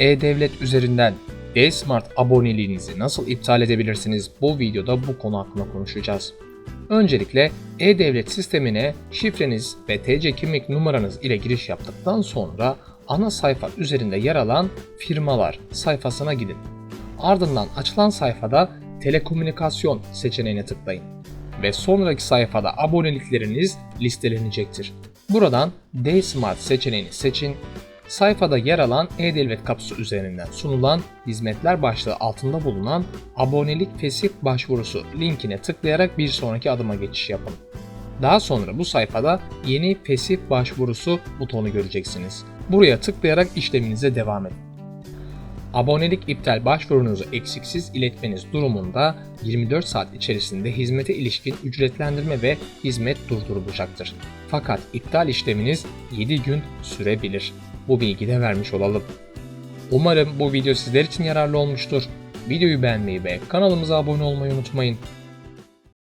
E-Devlet üzerinden D-Smart aboneliğinizi nasıl iptal edebilirsiniz? Bu videoda bu konu hakkında konuşacağız. Öncelikle E-Devlet sistemine şifreniz ve TC kimlik numaranız ile giriş yaptıktan sonra ana sayfa üzerinde yer alan firmalar sayfasına gidin. Ardından açılan sayfada telekomünikasyon seçeneğine tıklayın ve sonraki sayfada abonelikleriniz listelenecektir. Buradan D-Smart seçeneğini seçin. Sayfada yer alan E-Devlet kapısı üzerinden sunulan hizmetler başlığı altında bulunan abonelik fesih başvurusu linkine tıklayarak bir sonraki adıma geçiş yapın. Daha sonra bu sayfada yeni fesih başvurusu butonu göreceksiniz. Buraya tıklayarak işleminize devam edin. Abonelik iptal başvurunuzu eksiksiz iletmeniz durumunda 24 saat içerisinde hizmete ilişkin ücretlendirme ve hizmet durdurulacaktır. Fakat iptal işleminiz 7 gün sürebilir. Bu bilgi de vermiş olalım. Umarım bu video sizler için yararlı olmuştur. Videoyu beğenmeyi ve kanalımıza abone olmayı unutmayın.